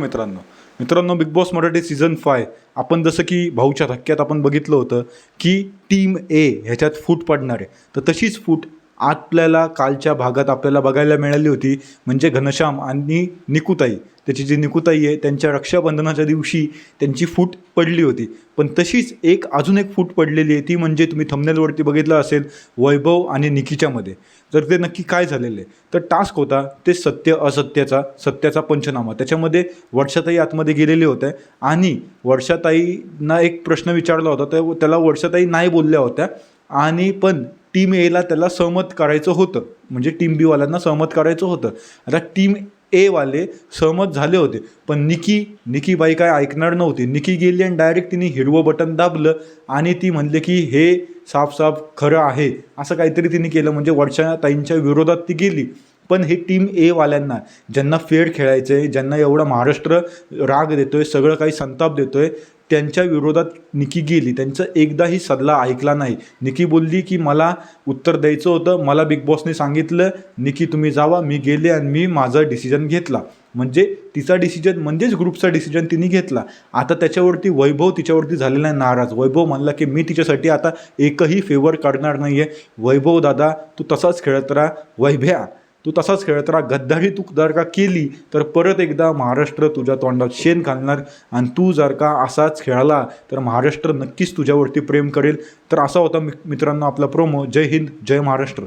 मित्रांनो. मित्रांनो big boss Marathi season five आपण जसं की भाऊच्या धक्क्यात आपण बघितलं होतं की टीम ए ह्याच्यात फूट पडणार आहे. तर तशीच फूट आपल्याला कालच्या भागात आपल्याला बघायला मिळाली होती म्हणजे घनश्याम आणि निकुताई. त्याची जी निकुताई आहे त्यांच्या रक्षाबंधनाच्या दिवशी त्यांची फूट पडली होती. पण तशीच एक अजून एक फूट पडलेली आहे ती म्हणजे तुम्ही थमनेलवरती बघितलं असेल वैभव आणि निकीच्यामध्ये तर ते नक्की काय झालेलं आहे तर टास्क होता ते सत्य असत्याचा सत्याचा पंचनामा. त्याच्यामध्ये वर्षाताई आतमध्ये गेलेले होते आणि वर्षाताईंना एक प्रश्न विचारला होता तर त्याला वर्षाताई नाही बोलल्या होत्या. आणि पण टीम एला त्याला सहमत करायचं होतं. म्हणजे टीम बीवाल्यांना सहमत करायचं होतं. आता टीम एवाले सहमत झाले होते. पण निकी निकी बाई काय ऐकणार नव्हती. निकी गेली आणि डायरेक्ट तिने हिरवं बटन दाबलं आणि ती म्हणले की हे साफ साफ खरं आहे. असं काहीतरी तिने केलं. म्हणजे वर्षा ताईंच्या विरोधात ती गेली. पण हे टीम एवाल्यांना ज्यांना फेड खेळायचं आहे ज्यांना एवढा महाराष्ट्र राग देतो आहे सगळं काही संताप देतो आहे त्यांच्या विरोधात निकी गेली. त्यांचा एकदाही सल्ला ऐकला नाही. निकी बोलली की मला उत्तर द्यायचं होतं. मला बिग बॉसने सांगितलं निकी तुम्ही जावा. मी गेले आणि मी माझा डिसिजन घेतला. म्हणजे तिचा डिसिजन म्हणजेच ग्रुपचा डिसिजन तिने घेतला. आता त्याच्यावरती वैभव तिच्यावरती झालेला आहे नाराज. वैभव म्हणला की मी तिच्यासाठी आता एकही फेवर करणार नाही आहे वैभव दादा तू तसाच खेळत राहा. वैभ्या तू तसाच खेळत राहा. गद्दारी तू जर का केली तर परत एकदा महाराष्ट्र तुझ्या तोंडात शेण घालणार आणि तू जर का असाच खेळाला तर महाराष्ट्र नक्कीच तुझ्यावरती प्रेम करेल. तर असा होता मि- मित्रांनो आपला प्रोमो जय हिंद जय महाराष्ट्र.